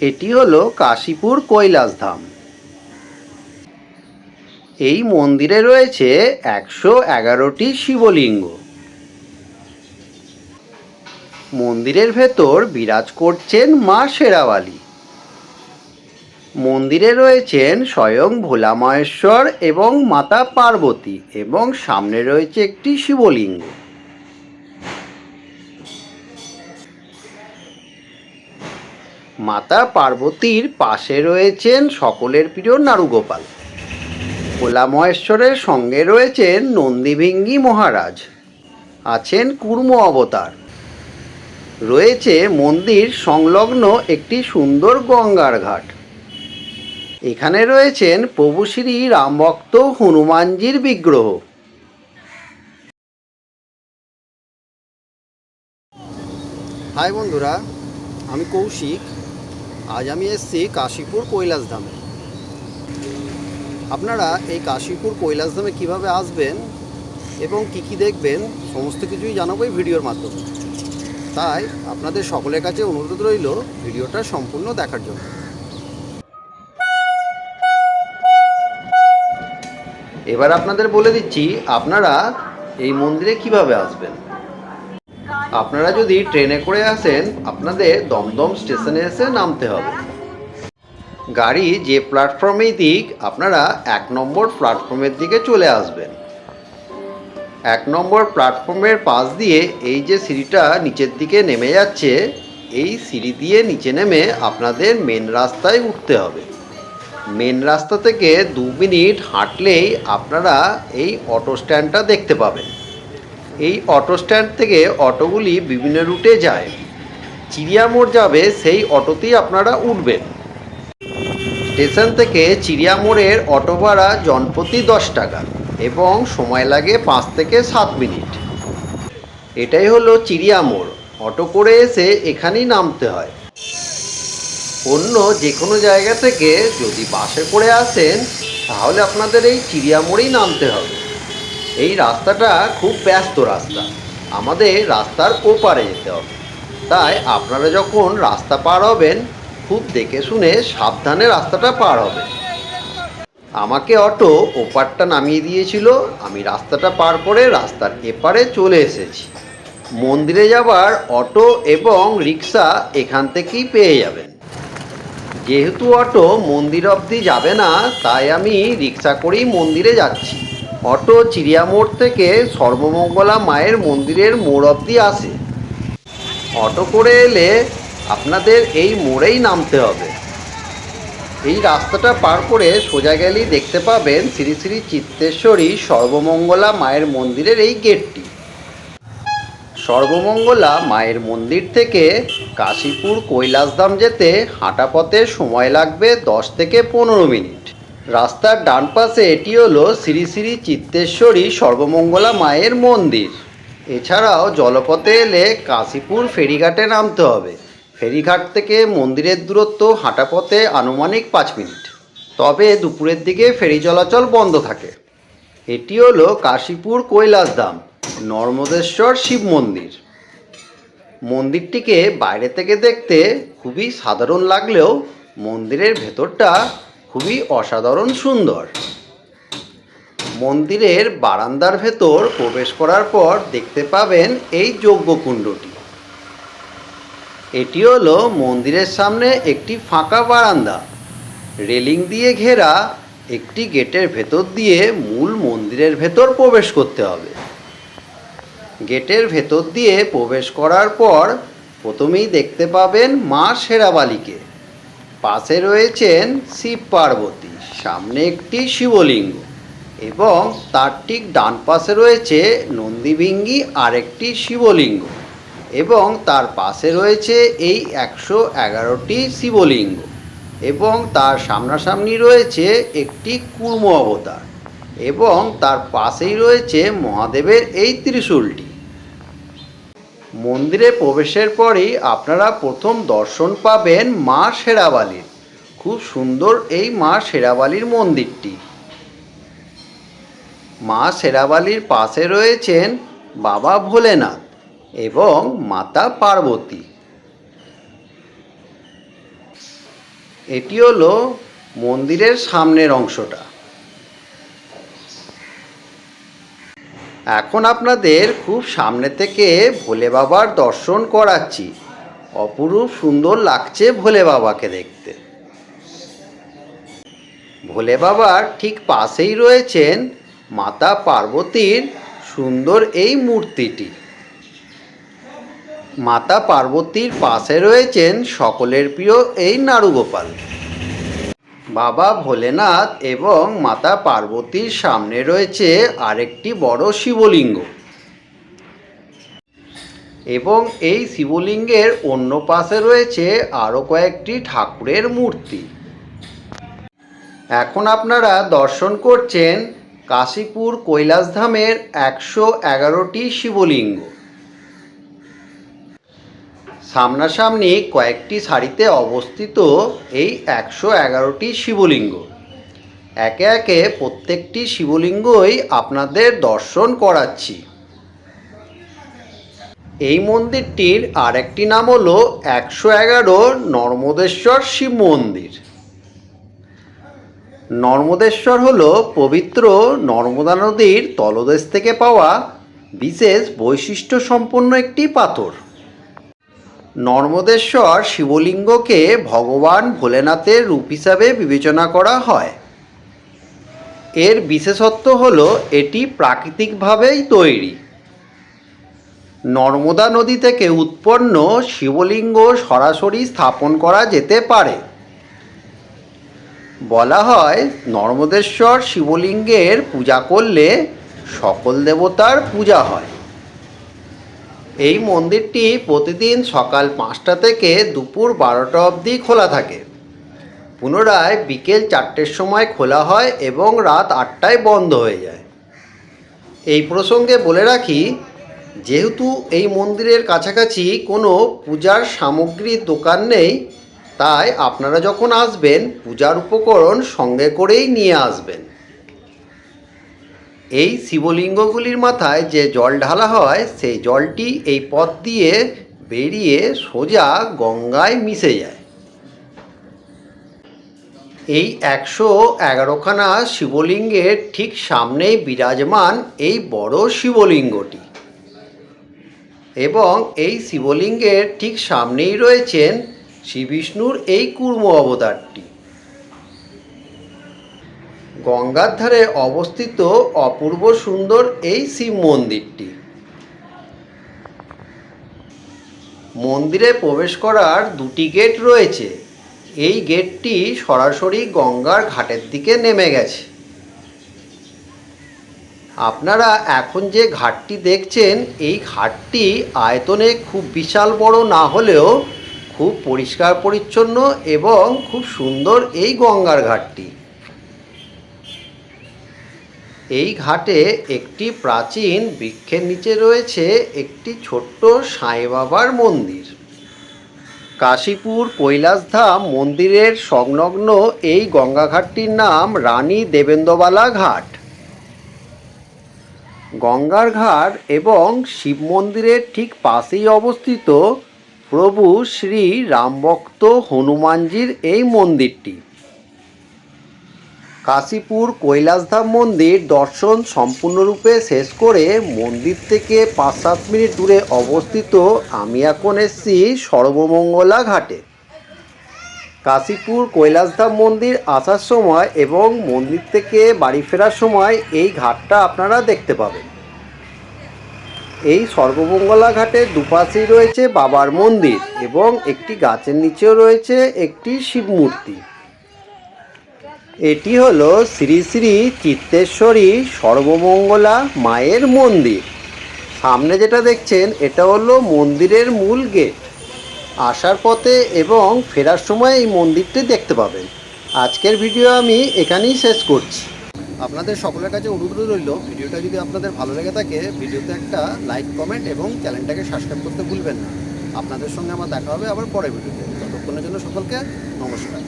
এটি হলো কাশীপুর কৈলাস ধাম এই মন্দিরে রয়েছে একশো এগারোটি শিবলিঙ্গ। মন্দিরের ভেতর বিরাজ করছেন মা শেরাওয়ালি। মন্দিরে রয়েছেন স্বয়ং ভোলা মহেশ্বর এবং মাতা পার্বতী এবং সামনে রয়েছে একটি শিবলিঙ্গ। মাতা পার্বতীর পাশে রয়েছেন সকলের প্রিয় নারুগোপাল। ভোলা মহেশ্বরের সঙ্গে রয়েছেন নন্দীভিঙ্গি মহারাজ। আছেন কুর্ম অবতার। রয়েছে মন্দির সংলগ্ন একটি সুন্দর গঙ্গার ঘাট। এখানে রয়েছেন প্রভু শ্রী রামভক্ত হনুমানজির বিগ্রহ। হাই বন্ধুরা, আমি কৌশিক। আজ আমি এসেছি কাশীপুর কৈলাস ধামে। আপনারা এই কাশীপুর কৈলাস ধামে কীভাবে আসবেন এবং কি কি দেখবেন, সমস্ত কিছুই জানাব এই ভিডিওর মাধ্যমে। তাই আপনাদের সকলের কাছে অনুরোধ রইল ভিডিওটা সম্পূর্ণ দেখার জন্য। এবার আপনাদের বলে দিচ্ছি, আপনারা এই মন্দিরে কীভাবে আসবেন? আপনারা যদি ট্রেনে করে আসেন, আপনাদের দমদম স্টেশনে এসে নামতে হবে। গাড়ি যে প্ল্যাটফর্মেই দিক, আপনারা এক নম্বর প্ল্যাটফর্মের দিকে চলে আসবেন। এক নম্বর প্ল্যাটফর্মের পাশ দিয়ে এই যে সিঁড়িটা নিচের দিকে নেমে যাচ্ছে, এই সিঁড়ি দিয়ে নিচে নেমে আপনাদের মেন রাস্তায় উঠতে হবে। মেন রাস্তা থেকে দু মিনিট হাঁটলেই আপনারা এই অটো স্ট্যান্ডটা দেখতে পাবেন। এই অটো স্ট্যান্ড থেকে অটোগুলি বিভিন্ন রুটে যায়। চিড়িয়ামোড় যাবে, সেই অটোতেই আপনারা উঠবেন। স্টেশন থেকে চিড়িয়ামোড়ের অটো ভাড়া জনপ্রতি দশ টাকা এবং সময় লাগে পাঁচ থেকে সাত মিনিট। এটাই হলো চিড়িয়ামোড় অটো করে এসে এখানেই নামতে হয়। অন্য যে কোনো জায়গা থেকে যদি বাসে করে আসেন, তাহলে আপনাদের এই চিড়িয়ামোড়েই নামতে হবে। এই রাস্তাটা খুব ব্যস্ত রাস্তা। আমাদের রাস্তার ওপারে যেতে হবে। তাই আপনারা যখন রাস্তা পার হবেন, খুব দেখে শুনে সাবধানে রাস্তাটা পার হবে আমাকে অটো ওপারটা নামিয়ে দিয়েছিল। আমি রাস্তাটা পার করে রাস্তার এপারে চলে এসেছি। মন্দিরে যাবার অটো এবং রিক্সা এখান থেকেই পেয়ে যাবেন। যেহেতু অটো মন্দির অবধি যাবে না, তাই আমি রিক্সা করেই মন্দিরে যাচ্ছি। অটো চিড়িয়ামোড় থেকে সর্বমঙ্গলা মায়ের মন্দিরের মোড় অবধি আসে। অটো করে এলে আপনাদের এই মোড়েই নামতে হবে। এই রাস্তাটা পার করে সোজা গেলেই দেখতে পাবেন শ্রী শ্রী চিত্তেশ্বরী সর্বমঙ্গলা মায়ের মন্দিরের এই গেটটি। সর্বমঙ্গলা মায়ের মন্দির থেকে কাশীপুর কৈলাসধাম যেতে হাঁটা পথে সময় লাগবে দশ থেকে পনেরো মিনিট। রাস্তার ডান পাশে এটি হলো শ্রী শ্রী চিত্তেশ্বরী সর্বমঙ্গলা মায়ের মন্দির। এছাড়াও জলপথে এলে কাশীপুর ফেরিঘাটে নামতে হবে। ফেরিঘাট থেকে মন্দিরের দূরত্ব হাঁটা পথে আনুমানিক পাঁচ মিনিট। তবে দুপুরের দিকে ফেরি চলাচল বন্ধ থাকে। এটি হলো কাশীপুর কৈলাসধাম নর্মদেশ্বর শিব মন্দির। মন্দিরটিকে বাইরে থেকে দেখতে খুবই সাধারণ লাগলেও মন্দিরের ভেতরটা খুবই অসাধারণ সুন্দর। মন্দিরের বারান্দার ভেতর প্রবেশ করার পর দেখতে পাবেন এই যজ্ঞকুণ্ডটি। এটি হলো মন্দিরের সামনে একটি ফাঁকা বারান্দা। রেলিং দিয়ে ঘেরা একটি গেটের ভেতর দিয়ে মূল মন্দিরের ভেতর প্রবেশ করতে হবে। গেটের ভেতর দিয়ে প্রবেশ করার পর প্রথমেই দেখতে পাবেন মা শেরাবালিকে পাশে রয়েছেন শিব পার্বতী, সামনে একটি শিবলিঙ্গ এবং তার ঠিক ডান পাশে রয়েছে নন্দীভিঙ্গি আরেকটি শিবলিঙ্গ এবং তার পাশে রয়েছে এই একশো এগারোটি শিবলিঙ্গ এবং তার সামনাসামনি রয়েছে একটি কুর্ম অবতার এবং তার পাশেই রয়েছে মহাদেবের এই ত্রিশূলটি। মন্দিরে প্রবেশের পরেই আপনারা প্রথম দর্শন পাবেন মা শেরাবালির। খুব সুন্দর এই মা শেরাবালির মন্দিরটি। মা শেরাবালির পাশে রয়েছেন বাবা ভোলেনাথ এবং মাতা পার্বতী। এটি হলো মন্দিরের সামনের অংশটা। এখন আপনাদের খুব সামনে থেকে ভোলে বাবার দর্শন করাচ্ছি। অপরূপ সুন্দর লাগছে ভোলে বাবাকে দেখতে। ভোলে বাবার ঠিক পাশেই রয়েছেন মাতা পার্বতীর সুন্দর এই মূর্তিটি। মাতা পার্বতীর পাশে রয়েছেন সকলের প্রিয় এই নাড়ুগোপাল বাবা ভোলেনাথ এবং মাতা পার্বতীর সামনে রয়েছে আরেকটি বড় শিবলিঙ্গ। এবং এই শিবলিঙ্গের অন্য পাশে রয়েছে আরও কয়েকটি ঠাকুরের মূর্তি। এখন আপনারা দর্শন করছেন কাশীপুর কৈলাসধামের একশো এগারোটি শিবলিঙ্গ। সামনাসামনি কয়েকটি সারিতে অবস্থিত এই একশো এগারোটি শিবলিঙ্গ। একে একে প্রত্যেকটি শিবলিঙ্গই আপনাদের দর্শন করাচ্ছি। এই মন্দিরটির আরেকটি নাম হলো একশো এগারো নর্মদেশ্বর শিব মন্দির। নর্মদেশ্বর হল পবিত্র নর্মদা নদীর তলদেশ থেকে পাওয়া বিশেষ বৈশিষ্ট্য সম্পন্ন একটি পাথর। নর্মদেশ্বর শিবলিঙ্গকে ভগবান ভোলেনাথের রূপ হিসাবে বিবেচনা করা হয়। এর বিশেষত্ব হল, এটি প্রাকৃতিকভাবেই তৈরি। নর্মদা নদী থেকে উৎপন্ন শিবলিঙ্গ সরাসরি স্থাপন করা যেতে পারে। বলা হয়, নর্মদেশ্বর শিবলিঙ্গের পূজা করলে সকল দেবতার পূজা হয়। এই মন্দিরটি প্রতিদিন সকাল পাঁচটা থেকে দুপুর বারোটা অবধি খোলা থাকে। পুনরায় বিকেল চারটের সময় খোলা হয় এবং রাত আটটায় বন্ধ হয়ে যায়। এই প্রসঙ্গে বলে রাখি, যেহেতু এই মন্দিরের কাছাকাছি কোনো পূজার সামগ্রীর দোকান নেই, তাই আপনারা যখন আসবেন, পূজার উপকরণ সঙ্গে করেই নিয়ে আসবেন। এই শিবলিঙ্গগুলির মাথায় যে জল ঢালা হয়, সেই জলটি এই পথ দিয়ে বেরিয়ে সোজা গঙ্গায় মিশে যায়। এই একশো এগারোখানা শিবলিঙ্গের ঠিক সামনেই বিরাজমান এই বড় শিবলিঙ্গটি। এবং এই শিবলিঙ্গের ঠিক সামনেই রয়েছেন শ্রী বিষ্ণুর এই কুর্ম অবতারটি। গঙ্গার ধারে অবস্থিত অপূর্ব সুন্দর এই শিব মন্দিরটি। মন্দিরে প্রবেশ করার দুটি গেট রয়েছে। এই গেটটি সরাসরি গঙ্গার ঘাটের দিকে নেমে গেছে। আপনারা এখন যে ঘাটটি দেখছেন, এই ঘাটটি আয়তনে খুব বিশাল বড় না হলেও খুব পরিষ্কার পরিচ্ছন্ন এবং খুব সুন্দর এই গঙ্গার ঘাটটি। এই ঘাটে একটি প্রাচীন বৃক্ষের নিচে রয়েছে একটি ছোট্ট সাঁই বাবার মন্দির। কাশীপুর কৈলাসধাম মন্দিরের সংলগ্ন এই গঙ্গাঘাটটির নাম রানী দেবেন্দ্রবালা ঘাট। গঙ্গার ঘাট এবং শিব মন্দিরের ঠিক পাশেই অবস্থিত প্রভু শ্রী রামভক্ত হনুমানজির এই মন্দিরটি। কাশীপুর কৈলাসধাম মন্দির দর্শন সম্পূর্ণরূপে শেষ করে মন্দির থেকে পাঁচ সাত মিনিট দূরে অবস্থিত আমি এখন এসেছি সর্বমঙ্গলা ঘাটে। কাশীপুর কৈলাসধাম মন্দির আসার সময় এবং মন্দির থেকে বাড়ি ফেরার সময় এই ঘাটটা আপনারা দেখতে পাবেন। এই সর্বমঙ্গলা ঘাটের দুপাশেই রয়েছে বাবার মন্দির এবং একটি গাছের নিচেও রয়েছে একটি শিব মূর্তি। এটি হলো শ্রী শ্রী চিত্তেশ্বরী সর্বমঙ্গলা মায়ের মন্দির। সামনে যেটা দেখছেন, এটা হলো মন্দিরের মূল গেট। আসার পথে এবং ফেরার সময় এই মন্দিরটি দেখতে পাবেন। আজকের ভিডিও আমি এখানেই শেষ করছি। আপনাদের সকলের কাছে অনুরোধ রইল, ভিডিওটা যদি আপনাদের ভালো লেগে থাকে, ভিডিওতে একটা লাইক, কমেন্ট এবং চ্যানেলটাকে সাবস্ক্রাইব করতে ভুলবেন না। আপনাদের সঙ্গে আমার দেখা হবে আবার পরের ভিডিওতে। ততক্ষণের জন্য সকলকে নমস্কার।